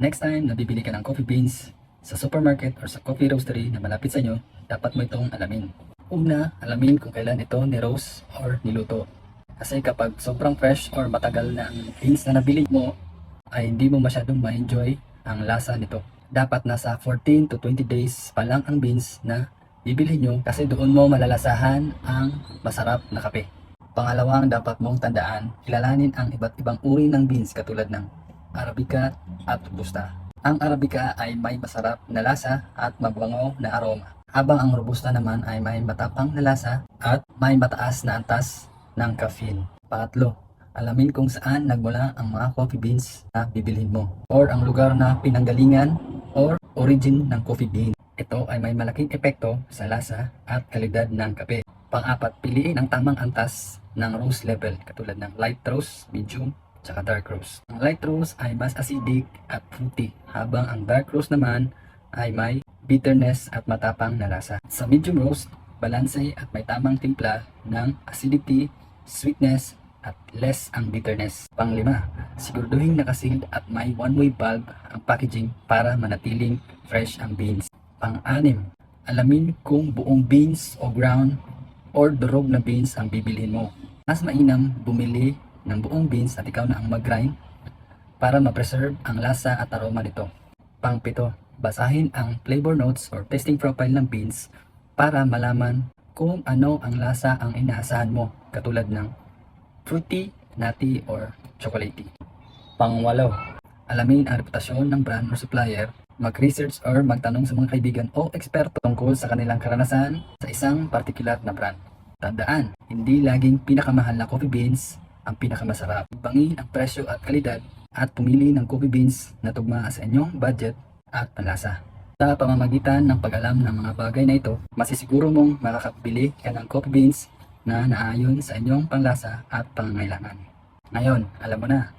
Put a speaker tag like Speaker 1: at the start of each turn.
Speaker 1: Next time na bibili ka ng coffee beans sa supermarket or sa coffee roastery na malapit sa inyo, dapat mo itong alamin. Una, alamin kung kailan ito ni-roast or niluto. Kasi kapag sobrang fresh or matagal na ang beans na nabili mo, ay hindi mo masyadong ma-enjoy ang lasa nito. Dapat nasa 14 to 20 days pa lang ang beans na bibili nyo kasi doon mo malalasahan ang masarap na kape. Pangalawang dapat mong tandaan, kilalanin ang iba't ibang uri ng beans katulad ng Arabica at Robusta. Ang Arabica ay may masarap na lasa at mabango na aroma. Habang ang Robusta naman ay may matapang na lasa at may mataas na antas ng caffeine. Pangatlo, alamin kung saan nagmula ang mga coffee beans na bibilhin mo or ang lugar na pinanggalingan or origin ng coffee bean. Ito ay may malaking epekto sa lasa at kalidad ng kape. Pang-apat, piliin ang tamang antas ng roast level katulad ng light roast, medium, tsaka dark roast. Ang light roast ay mas acidic at fruity habang ang dark roast naman ay may bitterness at matapang na lasa. Sa medium roast, balanse at may tamang timpla ng acidity, sweetness, at less ang bitterness. Panglima, siguraduhin nakasealed at may one-way valve ang packaging para manatiling fresh ang beans. Pang-anim, alamin kung buong beans o ground or durog na beans ang bibilhin mo. Mas mainam bumili ng buong beans at ikaw na ang mag-grind para ma-preserve ang lasa at aroma nito. Pang-pito, basahin ang flavor notes or tasting profile ng beans para malaman kung ano ang lasa ang inaasahan mo katulad ng fruity, nutty, or chocolatey. Pangwalo, alamin ang reputasyon ng brand or supplier, mag-research or magtanong sa mga kaibigan o eksperto tungkol sa kanilang karanasan sa isang particular na brand. Tandaan, hindi laging pinakamahal na coffee beans ang pinakamasarap. Bangin ang presyo at kalidad at pumili ng coffee beans na tugma sa inyong budget at panlasa. Sa pamamagitan ng pag-alam ng mga bagay na ito, masisiguro mong makakabili ka ng coffee beans na naayon sa inyong panlasa at pangangailangan. Ngayon, alam mo na